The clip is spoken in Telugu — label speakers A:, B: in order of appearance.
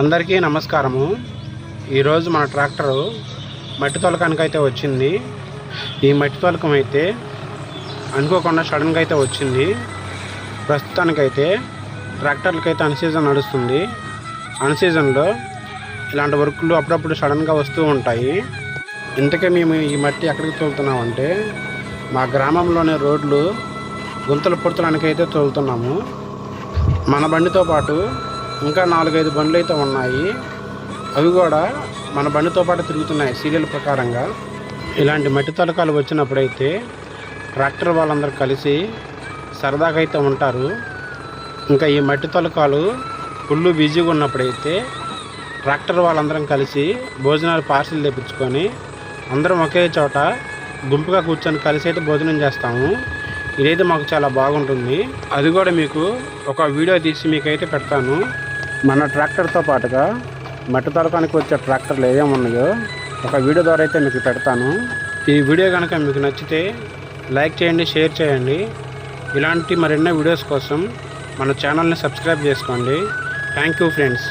A: అందరికీ నమస్కారము. ఈరోజు మన ట్రాక్టరు మట్టి తొలకానికి అయితే వచ్చింది. ఈ మట్టి తొలకం అయితే అనుకోకుండా సడన్గా అయితే వచ్చింది. ప్రస్తుతానికైతే ట్రాక్టర్లకైతే అయితే అన్సీజన్ నడుస్తుంది. అన్ సీజన్లో ఇలాంటి వర్క్లు అప్పుడప్పుడు సడన్గా వస్తూ ఉంటాయి. ఇంతకే మేము ఈ మట్టి ఎక్కడికి తోలుతున్నామంటే మా గ్రామంలోని రోడ్లు గుంతలు పుడతడానికి అయితే తోలుతున్నాము. మన బండితో పాటు ఇంకా నాలుగైదు బండ్లు అయితే ఉన్నాయి. అవి కూడా మన బండితో పాటు తిరుగుతున్నాయి సీరియల్ ప్రకారంగా. ఇలాంటి మట్టి తొలకాలు వచ్చినప్పుడైతే ట్రాక్టర్ వాళ్ళందరూ కలిసి సరదాగా అయితే ఉంటారు. ఇంకా ఈ మట్టి తలకాలు ఫుల్ బిజీగా ఉన్నప్పుడైతే ట్రాక్టర్ వాళ్ళందరం కలిసి భోజనాలు పార్సిల్ తెప్పించుకొని అందరం ఒకే చోట గుంపుగా కూర్చొని కలిసి అయితే భోజనం చేస్తాము. ఇదైతే మాకు చాలా బాగుంటుంది. అది కూడా మీకు ఒక వీడియో తీసి మీకైతే పెడతాను. మన ట్రాక్టర్తో పాటుగా మట్టి తొలకానికి వచ్చే ట్రాక్టర్లు ఏమేమి ఒక వీడియో ద్వారా అయితే మీకు పెడతాను. ఈ వీడియో కనుక మీకు నచ్చితే లైక్ చేయండి షేర్ చేయండి. ఇలాంటి మరెన్నో వీడియోస్ కోసం మన ఛానల్ని సబ్స్క్రైబ్ చేసుకోండి. Thank you friends.